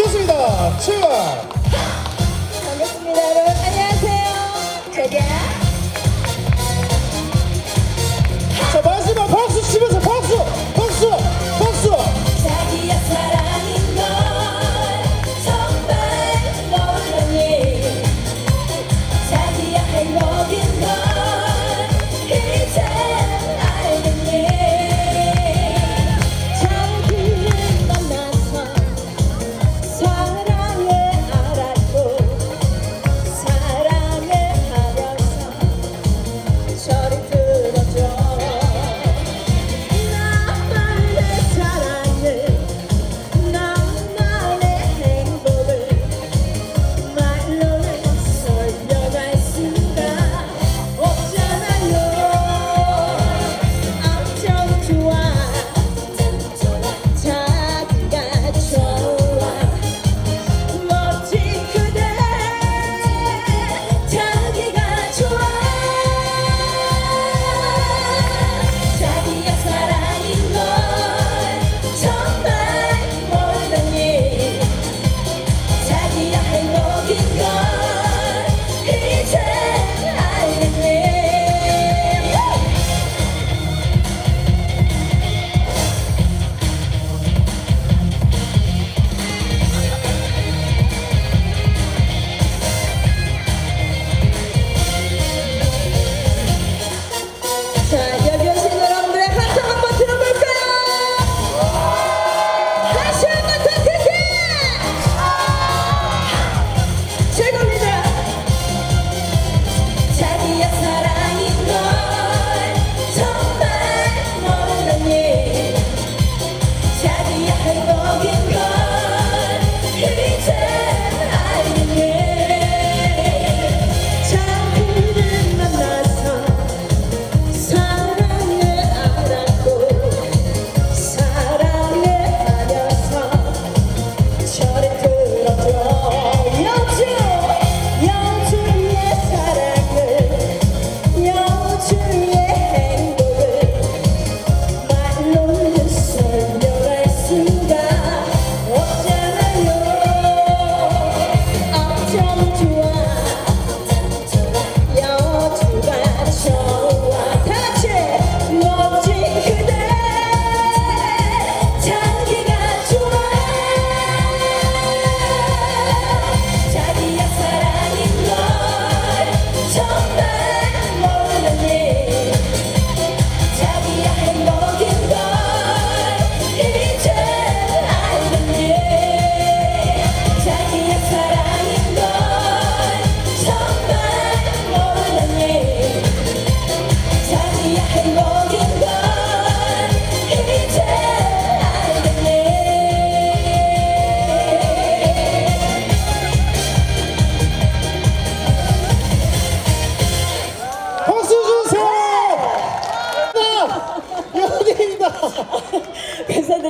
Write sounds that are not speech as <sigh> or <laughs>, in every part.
좋습니다. 출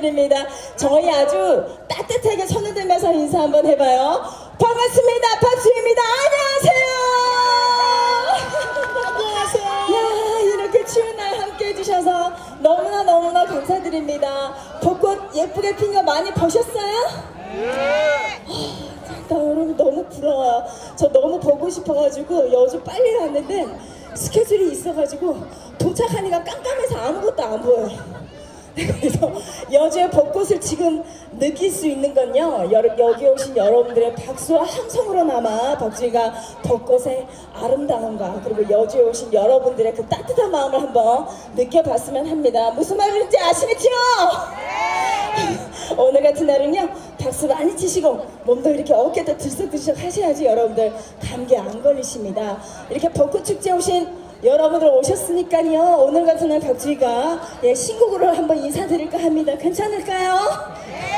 감사드립니다. 저희 아주 따뜻하게 손을 들면서 인사 한번 해봐요. 반갑습니다. 박수입니다. 안녕하세요. 안녕하세요. 야, 이렇게 추운 날 함께 해주셔서 너무나 너무나 감사드립니다. 벚꽃 예쁘게 핀 거 많이 보셨어요? 나 여러분 너무 부러워요. 저 너무 보고 싶어가지고 여주 빨리 갔는데 스케줄이 있어가지고 도착하니까 깜깜해서 아무것도 안 보여요. 그래서 여주의 벚꽃을 지금 느낄 수 있는 건요. 여- 여기 오신 여러분들의 박수와 함성으로나마 박주희가 벚꽃의 아름다움과 그리고 여주에 오신 여러분들의 그 따뜻한 마음을 한번 느껴봤으면 합니다. 무슨 말인지 아시겠죠? <laughs> 오늘 같은 날은요 박수 많이 치시고 몸도 이렇게 어깨도 들썩들썩 하셔야지 여러분들 감기 안 걸리십니다 이렇게 벚꽃 축제 오신 여러분들 오셨으니까요 오늘 같은 날 박주희가 예, 신곡으로 한번 인사드릴까 합니다 괜찮을까요?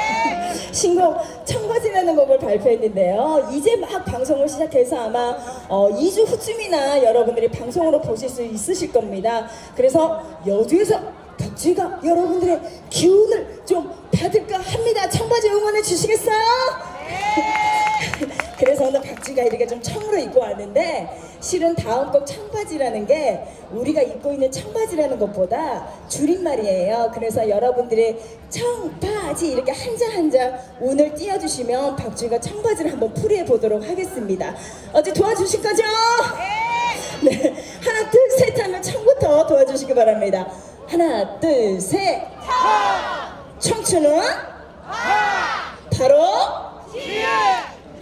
<laughs> 신곡 청바지라는 곡을 발표했는데요. 이제 막 방송을 시작해서 아마 어, 2주 후쯤이나 여러분들이 방송으로 보실 수 있으실 겁니다. 그래서 여주에서 박쥐가 여러분들의 기운을 좀 받을까 합니다. 청바지 응원해 주시겠어요? <laughs> 그래서 박쥐가 이렇게 좀 청으로 입고 왔는데 실은 다음 곡 청바지라는 게 우리가 입고 있는 청바지라는 것보다 줄임말이에요. 그래서 여러분들이 청바지 이렇게 한장한장 오늘 띄워주시면 박주희가 청바지를 한번 풀이해 보도록 하겠습니다. 어제 도와주실 거죠? 네. 하나 둘 셋 하면 청부터 도와주시기 바랍니다. 하나 둘 셋. 청춘은 바로 지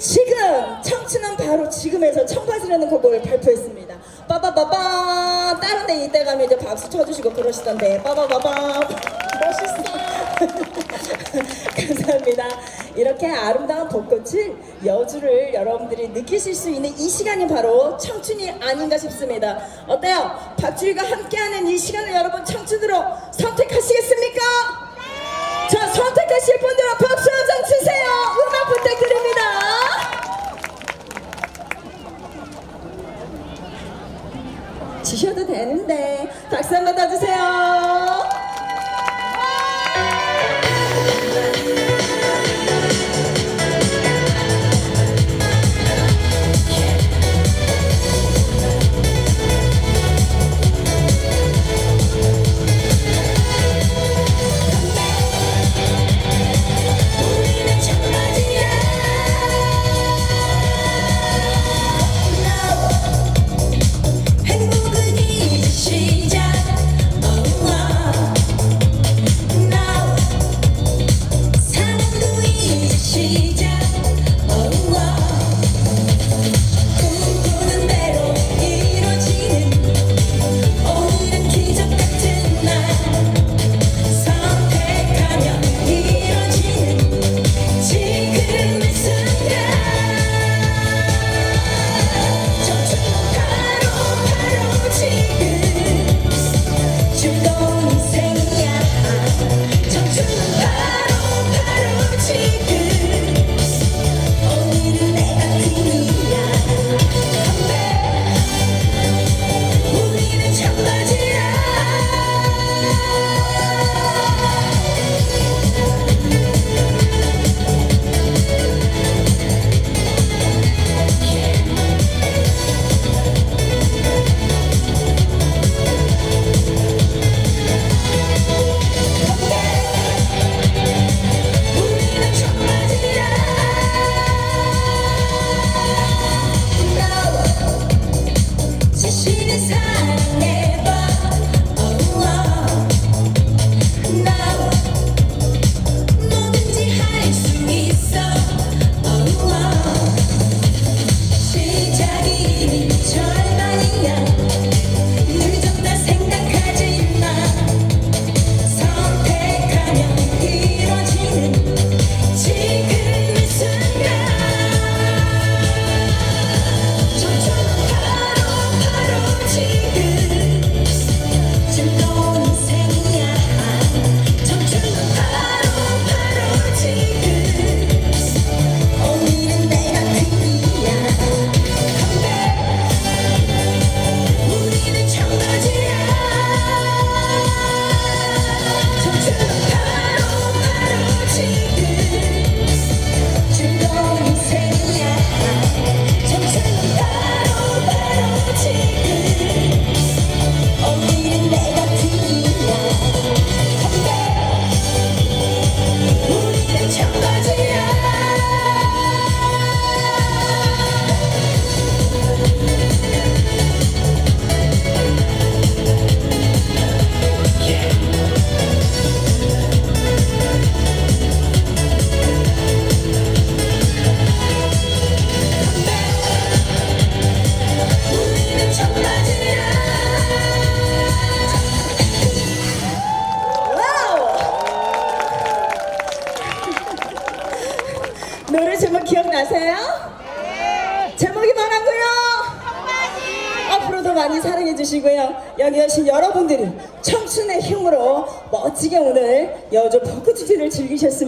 금 청춘은 바로 지금에서 청바지라는 곡을 발표했습니다. 빠바바바 다른 데 이때 가면 이제 박수 쳐주시고 그러시던데 빠바바바 멋있어. <laughs> 감사합니다. 이렇게 아름다운 벚꽃을 여주를 여러분들이 느끼실 수 있는 이 시간이 바로 청춘이 아닌가 싶습니다. 어때요? 박주희가 함께하는 이 시간을 여러분 청춘으로 선택하시겠습니까? 자 선택하실 분들은 박수 한장 주세요. 음악 부탁드립니다. 주셔도 되는데 박수 한번 더 주세요.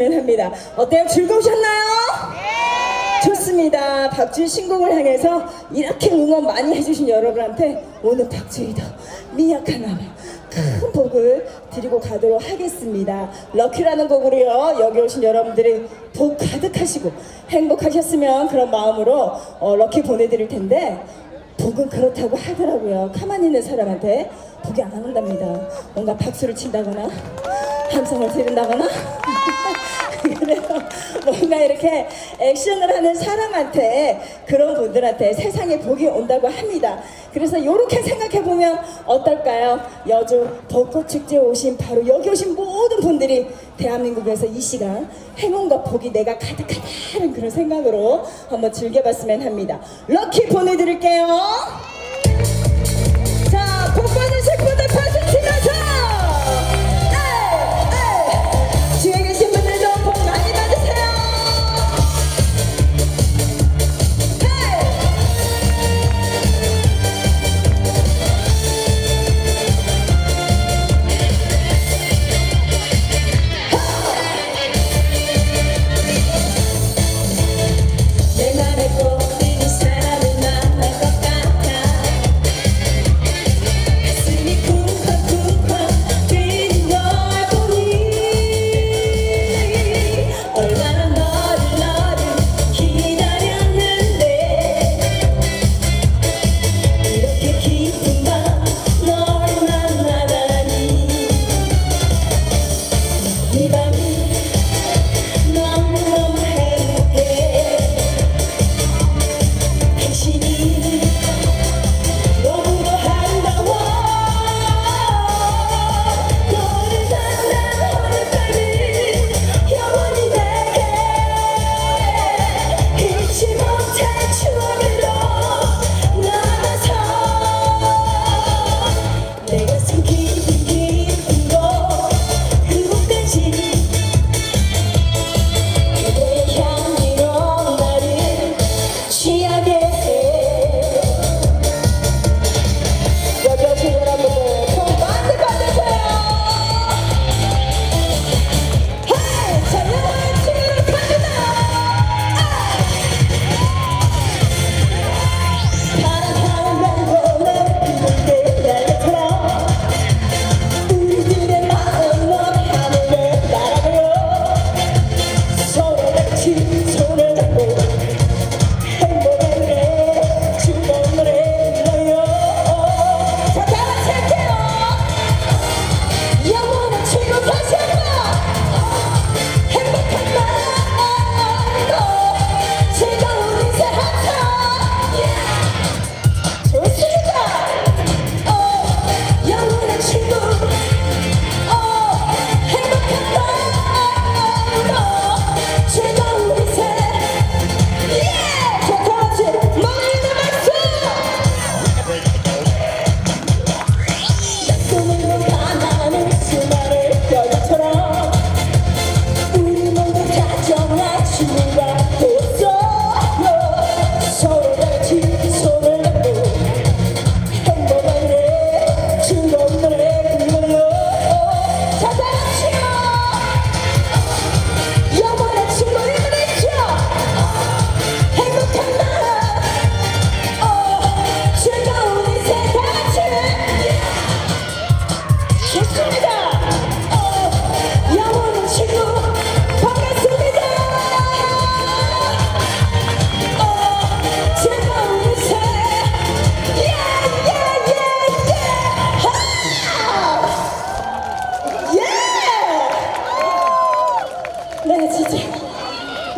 즐기셨으면 합니다. 어때요? 즐거우셨나요? 좋습니다. 박주희 신곡을 향해서 이렇게 응원 많이 해주신 여러분한테 오늘 박주희도 미약하나마 큰 복을 드리고 가도록 하겠습니다. 럭키라는 곡으로요. 여기 오신 여러분들이 복 가득하시고 행복하셨으면 그런 마음으로 어, 럭키 보내드릴 텐데 복은 그렇다고 하더라고요. 가만히 있는 사람한테 복이 안 온답니다. 뭔가 박수를 친다거나 함성을 지른다거나 그래서 뭔가 이렇게 액션을 하는 사람한테 그런 분들한테 세상에 복이 온다고 합니다. 그래서 이렇게 생각해 보면 어떨까요? 여주 벚꽃 축제에 오신 바로 여기 오신 모든 분들이 대한민국에서 이 시간 행운과 복이 내가 가득하다는 그런 생각으로 한번 즐겨봤으면 합니다. 럭키 보내드릴게요. 자, 복받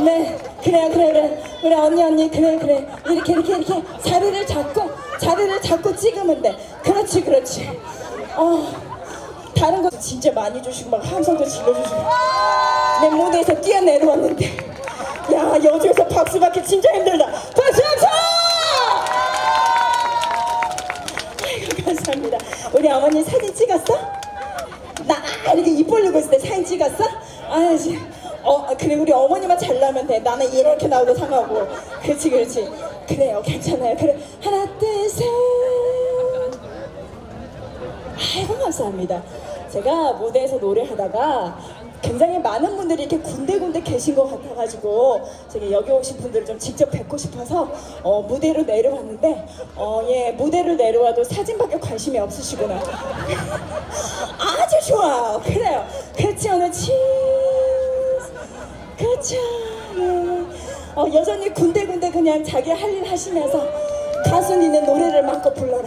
네 그래요 그래 그래. 우리 언니 언니 그래 그래. 이렇게 이렇게 이렇게 자리를 잡고 자리를 잡고 찍으면 돼. 그렇지 그렇지. 어 다른 거 진짜 많이 주시고 막 함성도 질러주시고. 내 무대에서 뛰어내려왔는데. 야 여주에서 박수 받기 진짜 힘들다. 박수 아이고 감사합니다. 우리 어머니 사진 찍었어? 나 이렇게 입 벌리고 있을 때 사진 찍었어? 아씨 어 그래 우리 어머니만 잘 나면 돼. 나는 이렇게 나오고 상하고. 그렇지 그렇지. 그래요. 괜찮아요. 그래 하나 둘셋. 아이고 감사합니다. 제가 무대에서 노래 하다가 굉장히 많은 분들이 이렇게 군데군데 계신 것 같아가지고 제가 여기 오신 분들을 좀 직접 뵙고 싶어서 어, 무대로 내려왔는데 어, 예 무대를 내려와도 사진밖에 관심이 없으시구나. <laughs> 아주 좋아요. 그래요. 그렇지 오늘 치즈 그렇죠 예. 어, 여전히 군데군데 그냥 자기 할 일 하시면서 가수니는 노래를 마음껏 불러라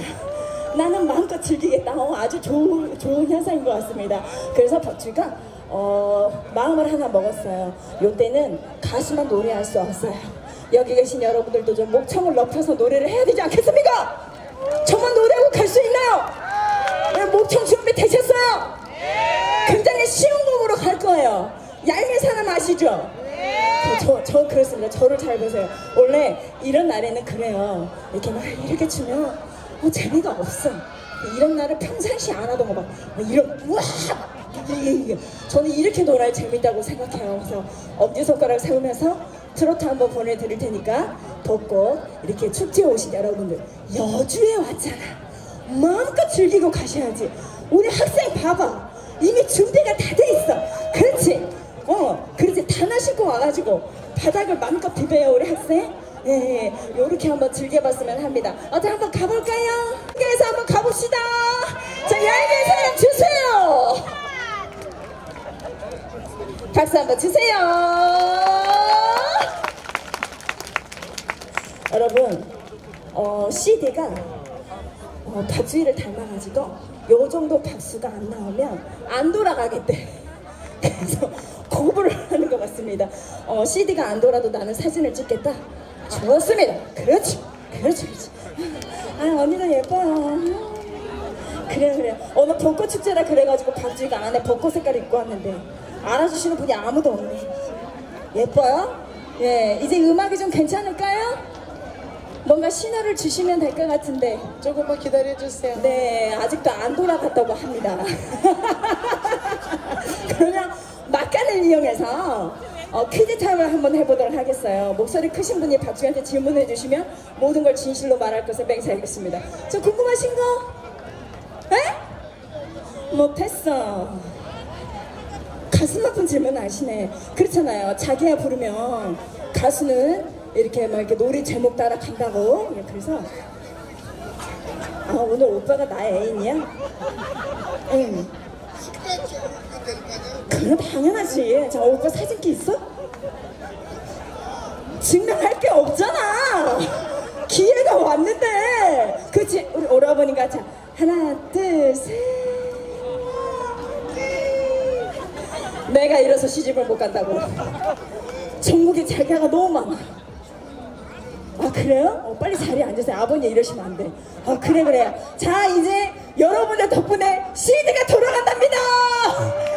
나는 마음껏 즐기겠다. 어, 아주 좋은, 좋은 현상인 것 같습니다. 그래서 박쥐가 어, 마음을 하나 먹었어요. 요때는 가수만 노래할 수 없어요. 여기 계신 여러분들도 좀 목청을 높여서 노래를 해야 되지 않겠습니까? 저만 노래하고 갈 수 있나요? 네, 목청 준비 되셨어요? 굉장히 쉬운 곡으로 갈 거예요. 얄미 사람 아시죠? 저, 저 그렇습니다. 저를 잘 보세요. 원래 이런 날에는 그래요. 이렇게 막 이렇게 추면 어, 재미가 없어. 이런 날을 평상시 안 하던 거 막, 막 이런 우와 이게, 이게. 저는 이렇게 놀아야 재밌다고 생각해요. 그래서 엄지손가락 세우면서 트로트 한번 보내드릴 테니까 벚꽃 이렇게 축제에 오신 여러분들 여주에 왔잖아. 마음껏 즐기고 가셔야지. 우리 학생 봐봐. 이미 준비가 다 돼 있어. 그렇지. 어, 그렇지. 단화 신고 와가지고 바닥을 마음껏 비벼요, 우리 학생. 예, 예, 요렇게 한번 즐겨봤으면 합니다. 어디 한번 가볼까요? 함께해서 한번 가봅시다. 자, 얄개 사람 주세요. 박수 한번 주세요. 여러분, 어, CD가 어, 박주희를 닮아가지고 요 정도 박수가 안 나오면 안 돌아가겠대. <laughs> 그래서 거부를 <laughs> 하는 것 같습니다. 어, CD가 안 돌아도 나는 사진을 찍겠다. 좋습니다. 그렇지. 그렇지. 그렇지. 아, 언니도 예뻐요. 그래 그래. 오늘 벚꽃 축제라 그래가지고 박주희가 안에 벚꽃 색깔 입고 왔는데 알아주시는 분이 아무도 없네. 예뻐요? 예, 이제 음악이 좀 괜찮을까요? 뭔가 신호를 주시면 될 것 같은데 조금만 기다려주세요. 네, 아직도 안 돌아갔다고 합니다. <laughs> 그러면 막간을 이용해서 어, 퀴즈 타임을 한번 해보도록 하겠어요. 목소리 크신 분이 박주희한테 질문해 주시면 모든 걸 진실로 말할 것을 맹세하겠습니다. 저 궁금하신 거? 에? 못했어. 가슴 아픈 질문 아시네. 그렇잖아요. 자기야 부르면 가수는 이렇게 막 이렇게 노래 제목 따라 간다고. 예, 그래서 아 오늘 오빠가 나의 애인이야? 응. 그럼 당연하지. 자 오빠 사진기 있어? 증명할 게 없잖아. 기회가 왔는데. 그치 우리 오라버니가 자 하나 둘 셋. 내가 이래서 시집을 못 간다고. 전국에 자기가 너무 많아. 아 그래요? 어, 빨리 자리에 앉으세요. 아버님 이러시면 안 돼. 아 그래 그래요. 자 이제 여러분들 덕분에 CD가 돌아간답니다.